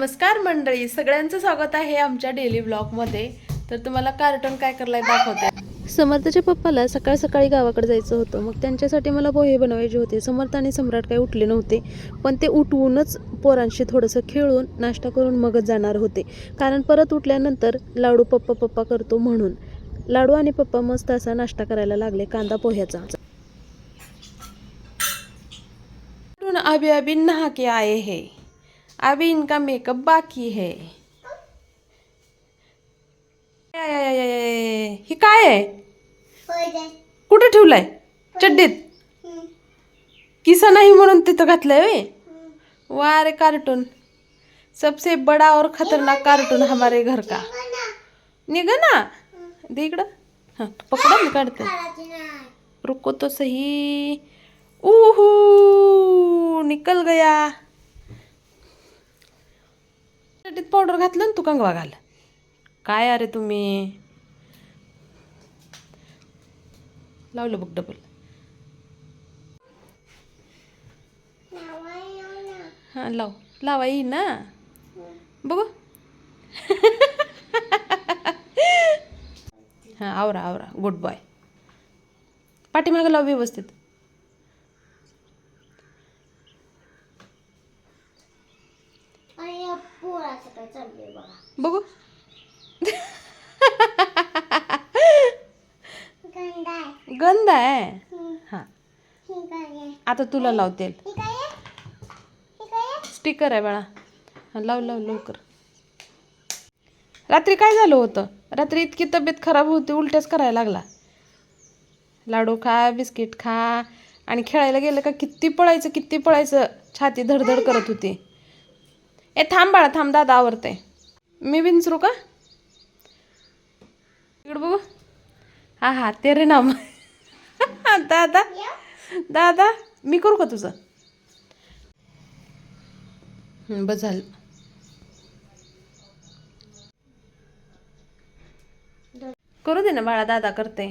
नमस्कार मंडळी सगळ्यांचं स्वागत आहे आमच्या डेली ब्लॉगमध्ये तर तुम्हाला कार्टून काय करलाय दाखवते? समर्थच्या पप्पाला सकाळ सकाळी गावाकडे जायचं होतं. मग त्यांच्यासाठी मला पोहे बनवायचे होते. समर्थ आणि सम्राट काही उठले नव्हते. पण ते उठवूनच पोरांशी थोडंसं खेळून नाश्ता करून मगच जाणार होते. कारण परत उठल्यानंतर लाडू पप्पा पप्पा करतो म्हणून. लाडू आणि पप्पा मस्त असा नाश्ता करायला लागले कांदा पोह्याचा. अभी अभी नहा के आए हैं. अभी इनका मेकअप बाकी है. हे काय आहे? कुठे ठेवलंय? चड्डीत? किसा नाही म्हणून तिथं घातलंय वे वा रे कार्टून. सबसे बड़ा और खतरनाक कार्टून हमारे घर का. निघ ना. दे इकडं. हां पकडा मी काढते. रुको तो सही. उहू निकल गया. चड्डीत पावडर घातलं ना तू कंगवा घाल. काय अरे तुम्ही? लावलं बघ डबल हां लाव. लावा येई ना. बघू. हां आवरा आवरा. गुड बॉय पाठीमागं लाव व्यवस्थित बघू गंध आहे हां आता तुला लावते. स्टिकर आहे बाळा. लाव लाव लवकर. रात्री काय झालं होतं? रात्री इतकी तब्येत खराब होती उलट्याच करायला लागला. लाडू खा बिस्किट खा. आणि खेळायला गेलं का किती पळायचं किती पळायचं छाती धडधड करत होती. ए थांब बाळा थांब दादा आवरते मी विंचरू का? इकडं बघू. हा हा तेरे नाम. दादा दादा मी करू का तुझं? हं, बस झालं. करू दे ना बाळा दादा करते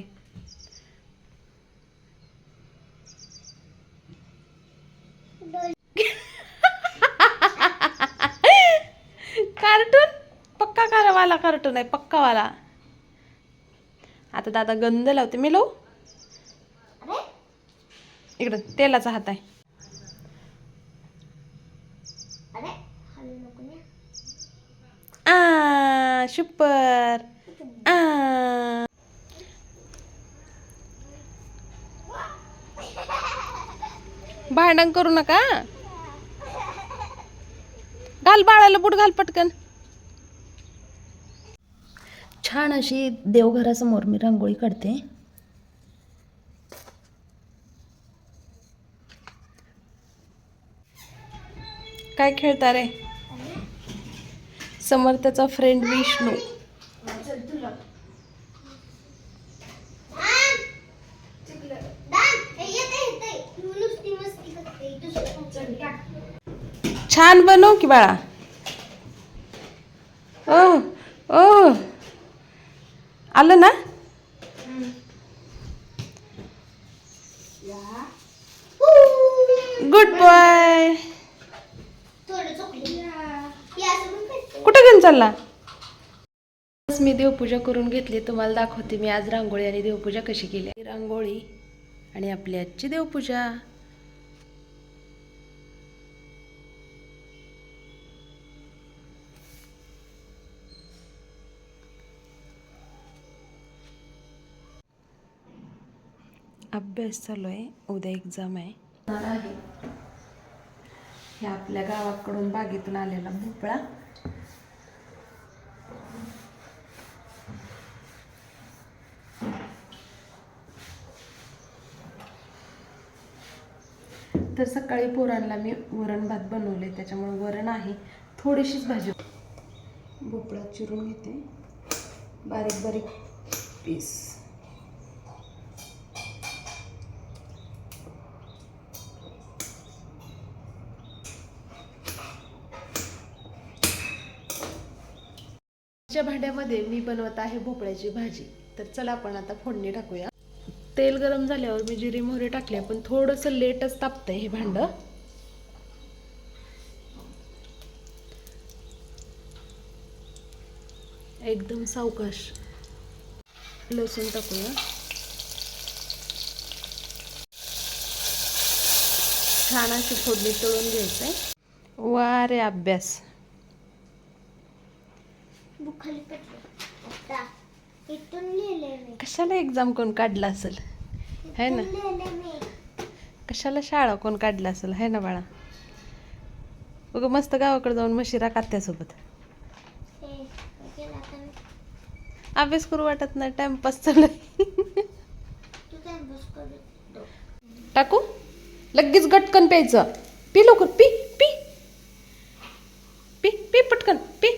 कार्टून? पक्का कारवाला कार्टून आहे पक्कावाला आता दादा गंध लावते. मी लावू इकडं तेलाचा हात आहे. आ शुपर आ. भांडण करू नका. घाल बाळाला बुट घाल पटकन. छान अशी देवघरासमोर मी रांगोळी काढते. काय खेळता रे? समर्थचा फ्रेंड विष्णू. छान बनव की बाळा. ओ ओ. आलं ना? गुड बॉय कुठं घेऊन चालला? मी देवपूजा करून घेतली तुम्हाला दाखवते मी आज रांगोळी आणि देवपूजा कशी केली. रांगोळी आणि आपली आजची देवपूजा. अभ्यास चालू आहे उद्या एक्झाम आहे. आहे. हे आपल्या गावाकडून बागेतून आलेला भोपळा. तर सकाळी पोरांना मी वरण भात बनवले त्याच्यामुळे वरण आहे. थोडीशीच भाजी. भोपळा चिरून घेते. बारीक बारीक पीस. भांड्यामध्ये मी बनवत आहे भोपळ्याची भाजी. तर चला आपण आता फोडणी टाकूया. तेल गरम झाल्यावर मी जिरी मोहरी टाकले पण थोडंसं लेटच तापतंय हे भांड. एकदम सावकाश. लसूण टाकूया. छान अशी फोडणी तळून घ्यायचंय. वा रे अभ्यास कशाला एक्झाम कोण काढला असेल? है ना? कशाला शाळा कोण काढला असेल? है ना बाळा? बघ मस्त गावाकडे जाऊन म्हशीरा कात्यासोबत. अभ्यास करू वाटत नाही टाइमपास चालू टाकू? लगेच गटकन प्यायचं. पी लवकर पी पी. पी पी पटकन पी.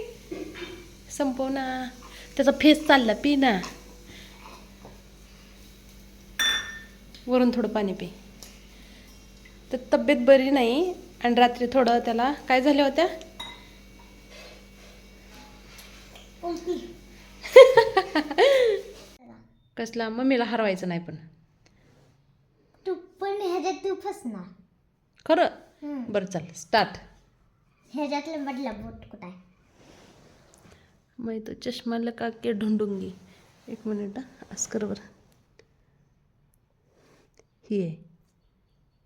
संपव ना. त्याचा फेस चालला पी ना. वरून थोडं पाणी पी. तर तब्येत बरी नाही आणि रात्री थोडं त्याला काय झाल्या होत्या? कसला? मम्मीला हरवायचं नाही पण. तू पण ह्याच्यात तू फसणार खरं. बरं चाल स्टार्ट ह्याच्यातलं मधला बोट कुठं आहे? मैं तो चष्मा लगा के ढूंढूंगी. एक मिनिट हा अस्कर बरं. हे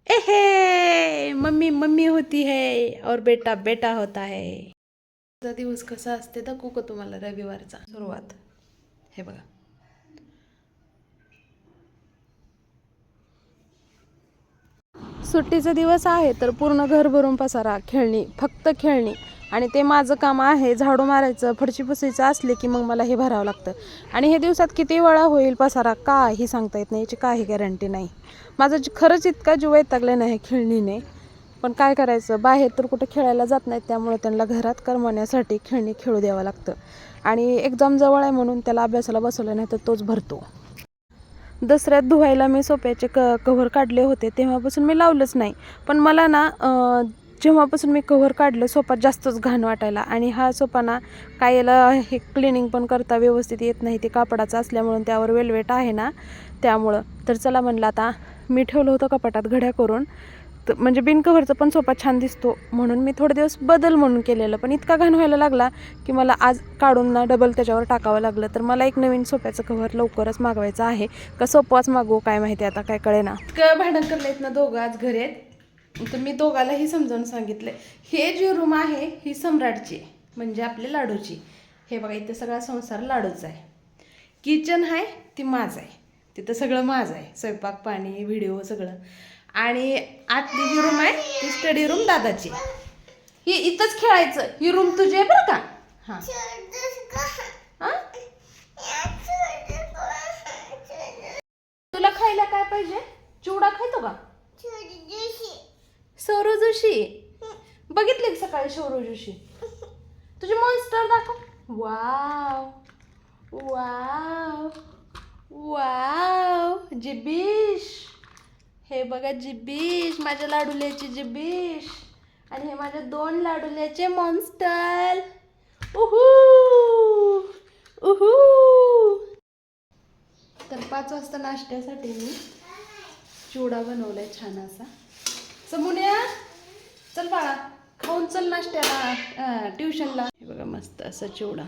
एहे मम्मी मम्मी होती है और बेटा बेटा होता है. चा दिवस कसा असते दाखवू का तुम्हाला रविवारचा? सुरुवात. हे बघा. सुट्टीचा दिवस आहे तर पूर्ण घर भरून पसारा खेळणी फक्त खेळणी. आणि ते माझं काम आहे झाडू मारायचं फडशी पुसायचं असले की मग मला हे भरावं लागतं. आणि हे दिवसात किती वेळा होईल पसारा काही सांगता येत नाही याची काही गॅरंटी नाही. माझं खरंच इतका जीव वैतागला नाही खेळणीने. पण काय करायचं बाहेर तर कुठं खेळायला जात नाहीत त्यामुळे त्यांना घरात करमवण्यासाठी खेळणी खेळू द्यावं लागतं. आणि एक्झाम जवळ आहे म्हणून त्याला अभ्यासाला बसवलं नाही तर तोच भरतो. दसऱ्यात धुवायला मी सोप्याचे क कव्हर काढले होते तेव्हापासून मी लावलंच नाही. पण मला ना जेव्हापासून मी कव्हर काढलं सोफा जास्तच घाण वाटायला. आणि हा सोफा ना काय याला हे क्लिनिंग पण करता व्यवस्थित येत नाही ते कापडाचं असल्यामुळं त्यावर वेलवेट आहे ना त्यामुळं. तर चला म्हणलं आता मी ठेवलं होतं कपाटात घड्या करून. तर म्हणजे बिनकव्हरचा पण सोफा छान दिसतो. म्हणून मी थोडे दिवस बदल म्हणून केलेलं. पण इतका घाण व्हायला लागला की मला आज काढून ना डबल त्याच्यावर टाकावं लागलं. तर मला एक नवीन सोप्याचं कव्हर लवकरच मागवायचं आहे. का सोपाच मागवू काय माहिती आता काय कळे ना इतकं भांडण करलेत ना दोघं आज घरी आहेत. तर मी दोघालाही समजावून सांगितलं हे जी रूम आहे ही सम्राटची आहे, म्हणजे आपली लाडूची. हे बघा इथे सगळा संसार लाडूचा आहे. किचन आहे ती माझं आहे. तिथं सगळं माझं आहे. स्वयंपाक पाणी व्हिडिओ सगळं. आणि आतली जी रूम आहे ती स्टडी रूम दादाची आहे. ही इथंच खेळायचं. ही रूम तुझी आहे बरं का? हां. हां? तुला खायला काय पाहिजे? चिवडा खायतो का? सौरव जोशी. बघितले सकाळी सौरव जोशी? तुझे मॉन्स्टर दाखव. वाव वाव वाव जिबीश हे बघा जिबीश माझ्या लाडूल्याची जिबीश आणि हे माझ्या दोन लाडूल्याचे मॉन्स्टर उहू. उहू. तर पाच वाजता नाश्त्यासाठी मी चिवडा बनवलाय छान असा. समुन्या चल बाळा खाऊन चल नाश्त्याला ट्युशनला हे बघा मस्त असा चिवडा.